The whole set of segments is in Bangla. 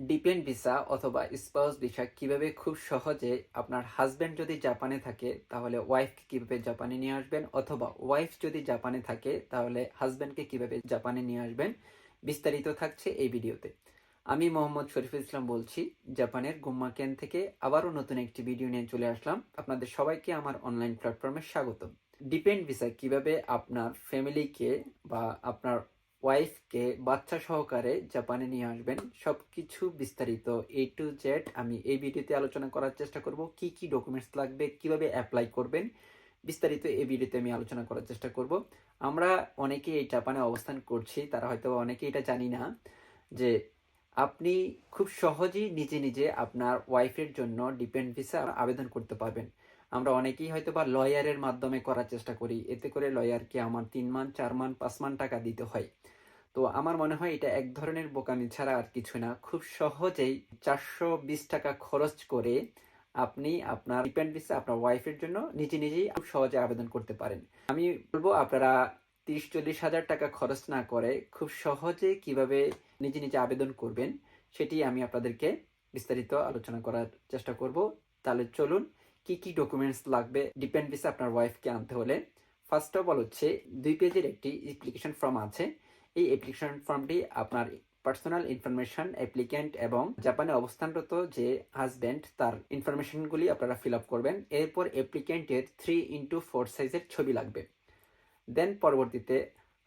ডিপেন্ড ভিসা অথবা স্পাউস ভিসা কীভাবে খুব সহজে আপনার হাজব্যান্ড যদি জাপানে থাকে, তাহলে ওয়াইফকে কীভাবে জাপানে নিয়ে আসবেন? অথবা ওয়াইফ যদি জাপানে থাকে, তাহলে হাজব্যান্ডকে কীভাবে জাপানে নিয়ে আসবেন? বিস্তারিত থাকছে এই ভিডিওতে। আমি মোহাম্মদ শরীফুল ইসলাম বলছি, জাপানের গুম্মা কেন থেকে আবারও নতুন একটি ভিডিও নিয়ে চলে আসলাম। আপনাদের সবাইকে আমার অনলাইন প্ল্যাটফর্মে স্বাগত ডিপেন্ড ভিসা কীভাবে আপনার ফ্যামিলিকে বা আপনার ওয়াইফকে বাচ্চা সহকারে জাপানে নিয়ে আসবেন। সবকিছু বিস্তারিত এ টু জেড আমি এই ভিডিওতে আলোচনা করার চেষ্টা করব। কি কি ডকুমেন্টস লাগবে, কীভাবে অ্যাপ্লাই করবেন, বিস্তারিত এই ভিডিওতে আমি আলোচনা করার চেষ্টা করব। আমরা অনেকেই এই জাপানে অবস্থান করছি, তারা হয়তো অনেকে এটা জানি না, যে আপনি খুব সহজেই নিজে নিজে আপনার ওয়াইফের জন্য ডিপেন্ড ভিসা আবেদন করতে পারবেন। আমরা অনেকেই হয়তো বা লয়ারের মাধ্যমে করার চেষ্টা করি, এতে করে লয়ারকে আমার তিন মান, চার মান, পাঁচ মান টাকা দিতে হয়। তো আমার মনে হয় এটা এক ধরনের বোকামি ছাড়া আর কিছু না। খুব সহজেই চারশো বিশ টাকা খরচ করে আপনি আপনার ডিপেন্ড আপনার ওয়াইফের জন্য নিজে নিজেই খুব সহজে আবেদন করতে পারেন। আমি বলব, আপনারা তিরিশ চল্লিশ হাজার টাকা খরচ না করে খুব সহজে কীভাবে নিজে নিজে আবেদন করবেন সেটি আমি আপনাদেরকে বিস্তারিত আলোচনা করার চেষ্টা করব। তাহলে চলুন, কি কি ডকুমেন্টস লাগবে ডিপেন্ড আপনার ওয়াইফকে আনতে হলে? ফার্স্ট অফ অল হচ্ছে, দুই পেজের একটি অ্যাপ্লিকেশন ফর্ম আছে। এই অ্যাপ্লিকেশন ফর্মটি আপনার পার্সোনাল ইনফরমেশন অ্যাপ্লিক্যান্ট এবং জাপানে অবস্থানরত যে হাজব্যান্ড তার ইনফরমেশনগুলি আপনারা ফিল আপ করবেন। এরপর অ্যাপ্লিক্যান্টের থ্রি ইন্টু ফোর সাইজের ছবি লাগবে। দেন পরবর্তীতে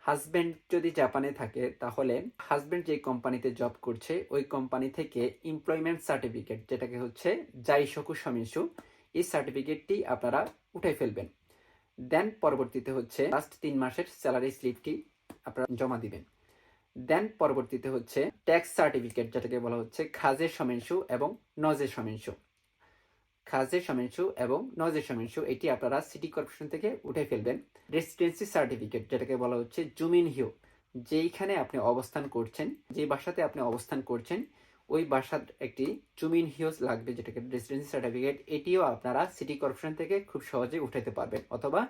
হাজব্যান্ড যদি জাপানে থাকে, তাহলে হাজব্যান্ড যে কোম্পানিতে জব করছে, ওই কোম্পানি থেকে এমপ্লয়মেন্ট সার্টিফিকেট যেটাকে হচ্ছে জাইশকু সমিশু এই সার্টিফিকেটটি আপনারা উঠে ফেলবেন। দেন পরবর্তীতে হচ্ছে লাস্ট তিন মাসের স্যালারি স্লিপটি আপনারা জমা দিবেন। দেন পরবর্তীতে হচ্ছে ট্যাক্স সার্টিফিকেট যেটাকে বলা হচ্ছে খাজের সমেনসু এবং নজের সমেনসু খাজের সমেনসু এবং নজের সমেনসু এটি আপনারা সিটি কর্পোরেশন থেকে উঠে ফেলবেন। রেসিডেন্সি সার্টিফিকেট যেটাকে বলা হচ্ছে জুমিন হিউ। যেইখানে আপনি অবস্থান করছেন যে বাসাতে আপনি অবস্থান করছেন, ওই বাসার একটি জুমিন হিউজ লাগবে, যেটাকে রেসিডেন্সি সার্টিফিকেট এটিও আপনারা সিটি কর্পোরেশন থেকে খুব সহজে উঠাতে পারবেন। অথবা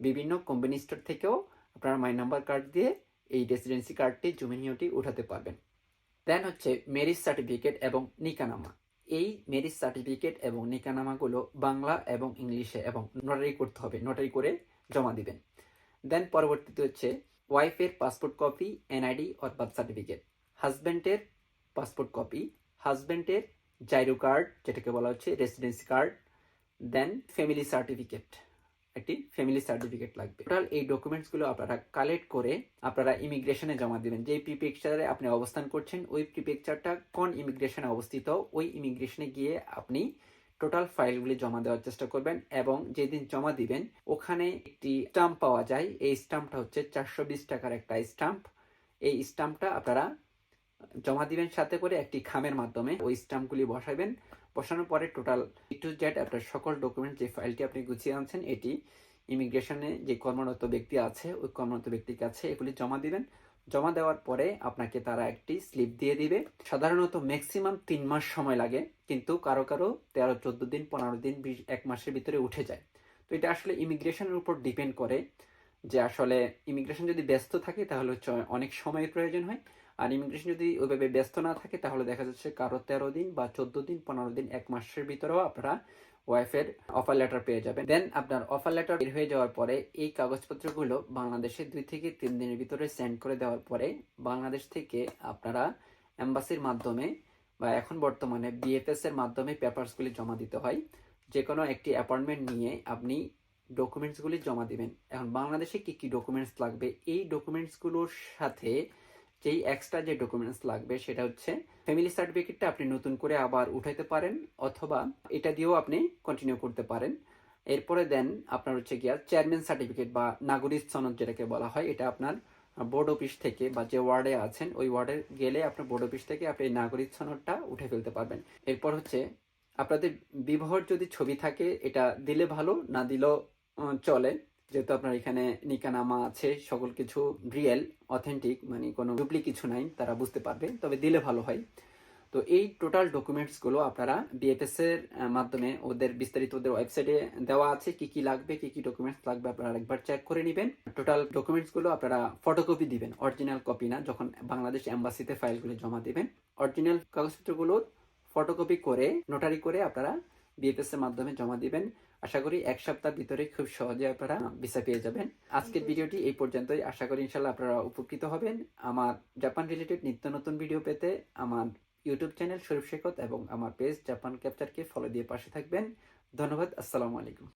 বিভিন্ন কোম্পানি স্টোর থেকেও আপনারা মাই নাম্বার কার্ড দিয়ে এই রেসিডেন্সি কার্ডটি জুমিনিওটি উঠাতে পারবেন। দেন হচ্ছে মেরিজ সার্টিফিকেট এবং নিকানামা। এই মেরিজ সার্টিফিকেট এবং নিকানামাগুলো বাংলা এবং ইংলিশে এবং নোটারি করতে হবে নোটারি করে জমা দিবেন। দেন পরবর্তীতে হচ্ছে ওয়াইফের passport copy NID or birth certificate হাজব্যান্ডের পাসপোর্ট কপি হাজব্যান্ডের জাইরো কার্ড যেটাকে বলা হচ্ছে residency card then family certificate একটি ফ্যামিলি সার্টিফিকেট লাগবে। টোটাল এই ডকুমেন্টসগুলো আপনারা কালেক্ট করে আপনারা ইমিগ্রেশনে জমা দিবেন। যে প্রিপেকচারে আপনি অবস্থান করছেন, ওই প্রিপেকচারটা কোন ইমিগ্রেশনে অবস্থিত, ওই ইমিগ্রেশনে গিয়ে আপনি টোটাল ফাইলগুলি জমা দেওয়ার চেষ্টা করবেন এবং যেদিন জমা দিবেন, ওখানে একটি স্টাম্প পাওয়া যায়। এই স্টাম্পটা হচ্ছে চারশো বিশ টাকার একটা স্টাম্প এই স্টাম্পটা আপনারা জমা দিবেন, সাথে করে একটি খামের মাধ্যমে ওই স্টাম্পগুলি বসাবেন। বসানোর পরে টোটাল টু জেড আপনার সকল ডকুমেন্ট যে ফাইলটি আপনি গুছিয়ে আনছেন, এটি ইমিগ্রেশনে যে কর্মরত ব্যক্তি আছে, ওই কর্মরত ব্যক্তির কাছে এগুলি জমা দিবেন। জমা দেওয়ার পরে আপনাকে তারা একটি স্লিপ দিয়ে দিবে। সাধারণত ম্যাক্সিমাম তিন মাস সময় লাগে, কিন্তু কারও কারও তেরো, চোদ্দ দিন, পনেরো দিন, বিশ, এক মাসের ভিতরে উঠে যায়। তো এটা আসলে ইমিগ্রেশনের উপর ডিপেন্ড করে যে আসলে ইমিগ্রেশন যদি ব্যস্ত থাকে, তাহলে হচ্ছে অনেক সময়ের প্রয়োজন হয়। আর ইমিগ্রেশন যদি ওইভাবে ব্যস্ত না থাকে, তাহলে দেখা যাচ্ছে কারও তেরো দিন বা চোদ্দ দিন, পনেরো দিন, এক মাসের ভিতরেও আপনারা ওয়াইফের অফার লেটার পেয়ে যাবেন। দেন আপনার অফার লেটার বের হয়ে যাওয়ার পরে এই কাগজপত্রগুলো বাংলাদেশে দুই থেকে তিন দিনের ভিতরে সেন্ড করে দেওয়ার পরে বাংলাদেশ থেকে আপনারা অ্যাম্বাসির মাধ্যমে বা এখন বর্তমানে বিএফএস এর মাধ্যমে পেপারসগুলি জমা দিতে হয়। যে কোনো একটি অ্যাপয়েন্টমেন্ট নিয়ে আপনি ডকুমেন্টসগুলি জমা দিবেন। এখন বাংলাদেশে কি কি ডকুমেন্টস লাগবে? এই ডকুমেন্টসগুলোর সাথে যেই এক্সট্রা যে ডকুমেন্টস লাগবে সেটা হচ্ছে ফ্যামিলি সার্টিফিকেটটা আপনি নতুন করে আবার উঠাইতে পারেন অথবা এটা দিয়েও আপনি কন্টিনিউ করতে পারেন। এরপরে দেন আপনার হচ্ছে গিয়া চেয়ারম্যান সার্টিফিকেট বা নাগরিক সনদ যেটাকে বলা হয়, এটা আপনার বোর্ড অফিস থেকে বা যে ওয়ার্ডে আছেন, ওই ওয়ার্ডে গেলে আপনার বোর্ড অফিস থেকে আপনি নাগরিক সনদটা উঠে ফেলতে পারবেন। এরপর হচ্ছে আপনাদের বিবাহর যদি ছবি থাকে, এটা দিলে ভালো, না দিলেও চলে। যেহেতু আপনার এখানে নিকানামা আছে, সকল কিছু রিয়েল অথেন্টিক মানে কোনো ডুপ্লি কিছু নাই, তারা বুঝতে পারবে, তবে দিলে ভালো হয়। তো এই টোটাল ডকুমেন্টসগুলো আপনারা বিএফএস এর মাধ্যমে ওদের বিস্তারিত ওদের ওয়েবসাইটে দেওয়া আছে, কি কি লাগবে, কি কি ডকুমেন্টস লাগবে আপনারা একবার চেক করে নেবেন। টোটাল ডকুমেন্টসগুলো আপনারা ফটোকপি দিবেন অরিজিনাল কপি না, যখন বাংলাদেশ এম্বাসিতে ফাইলগুলো জমা দিবেন। অরিজিনাল কাগজপত্রগুলো ফটোকপি করে নোটারি করে আপনারা বিএফএস এর মাধ্যমে জমা দিবেন। আশা করি এক সপ্তাহের ভিতরে খুব সহজে আপনারা ভিসা পেয়ে যাবেন। আজকের ভিডিওটি এই পর্যন্তই। আশা করি ইনশাল্লাহ আপনারা উপকৃত হবেন। আমার জাপান রিলেটেড নিত্য নতুন ভিডিও পেতে আমার ইউটিউব চ্যানেল শরীফ শেখত এবং আমার পেজ জাপান ক্যাপচারকে ফলো দিয়ে পাশে থাকবেন। ধন্যবাদ আসসালামু আলাইকুম।